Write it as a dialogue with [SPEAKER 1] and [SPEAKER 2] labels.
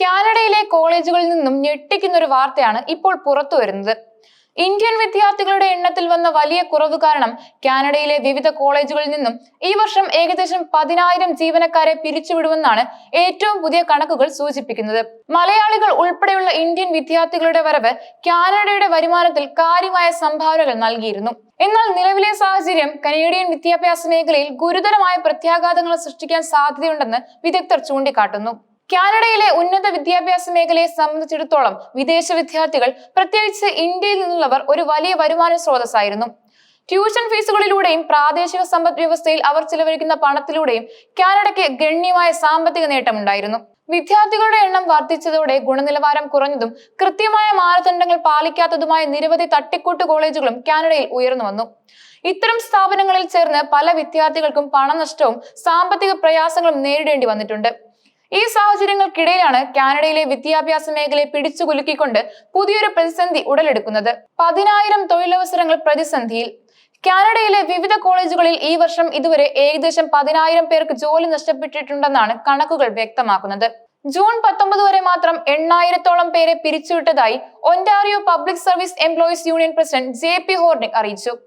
[SPEAKER 1] കാനഡയിലെ കോളേജുകളിൽ നിന്നും ഞെട്ടിക്കുന്ന ഒരു വാർത്തയാണ് ഇപ്പോൾ പുറത്തു വരുന്നത്. ഇന്ത്യൻ വിദ്യാർത്ഥികളുടെ എണ്ണത്തിൽ വന്ന വലിയ കുറവ് കാരണം കാനഡയിലെ വിവിധ കോളേജുകളിൽ നിന്നും ഈ വർഷം ഏകദേശം പതിനായിരം ജീവനക്കാരെ പിരിച്ചുവിടുമെന്നാണ് ഏറ്റവും പുതിയ കണക്കുകൾ സൂചിപ്പിക്കുന്നത്. മലയാളികൾ ഉൾപ്പെടെയുള്ള ഇന്ത്യൻ വിദ്യാർത്ഥികളുടെ വരവ് കാനഡയുടെ വരുമാനത്തിൽ കാര്യമായ സംഭാവനകൾ നൽകിയിരുന്നു. എന്നാൽ നിലവിലെ സാഹചര്യം കനേഡിയൻ വിദ്യാഭ്യാസ മേഖലയിൽ ഗുരുതരമായ പ്രത്യാഘാതങ്ങൾ സൃഷ്ടിക്കാൻ സാധ്യതയുണ്ടെന്ന് വിദഗ്ധർ ചൂണ്ടിക്കാട്ടുന്നു. കാനഡയിലെ ഉന്നത വിദ്യാഭ്യാസ മേഖലയെ സംബന്ധിച്ചിടത്തോളം വിദേശ വിദ്യാർത്ഥികൾ പ്രത്യേകിച്ച് ഇന്ത്യയിൽ നിന്നുള്ളവർ ഒരു വലിയ വരുമാന സ്രോതസ്സായിരുന്നു. ട്യൂഷൻ ഫീസുകളിലൂടെയും പ്രാദേശിക സമ്പദ് വ്യവസ്ഥയിൽ അവർ ചിലവഴിക്കുന്ന പണത്തിലൂടെയും കാനഡയ്ക്ക് ഗണ്യമായ സാമ്പത്തിക നേട്ടമുണ്ടായിരുന്നു. വിദ്യാർത്ഥികളുടെ എണ്ണം വർദ്ധിച്ചതോടെ ഗുണനിലവാരം കുറഞ്ഞതും കൃത്യമായ മാനദണ്ഡങ്ങൾ പാലിക്കാത്തതുമായ നിരവധി തട്ടിക്കൂട്ട് കോളേജുകളും കാനഡയിൽ ഉയർന്നു വന്നു. ഇത്തരം സ്ഥാപനങ്ങളിൽ ചേർന്ന് പല വിദ്യാർത്ഥികൾക്കും പണനഷ്ടവും സാമ്പത്തിക പ്രയാസങ്ങളും നേരിടേണ്ടി വന്നിട്ടുണ്ട്. ഈ സാഹചര്യങ്ങൾക്കിടയിലാണ് കാനഡയിലെ വിദ്യാഭ്യാസ മേഖലയെ പിടിച്ചുകുലുക്കിക്കൊണ്ട് പുതിയൊരു പ്രതിസന്ധി ഉടലെടുക്കുന്നത്. പതിനായിരം തൊഴിലവസരങ്ങൾ പ്രതിസന്ധിയിൽ. കാനഡയിലെ വിവിധ കോളേജുകളിൽ ഈ വർഷം ഇതുവരെ ഏകദേശം പതിനായിരം പേർക്ക് ജോലി നഷ്ടപ്പെട്ടിട്ടുണ്ടെന്നാണ് കണക്കുകൾ വ്യക്തമാക്കുന്നത്. ജൂൺ പത്തൊമ്പത് വരെ മാത്രം എണ്ണായിരത്തോളം പേരെ പിരിച്ചുവിട്ടതായി Ontario public service employees union president J P Hornick അറിയിച്ചു.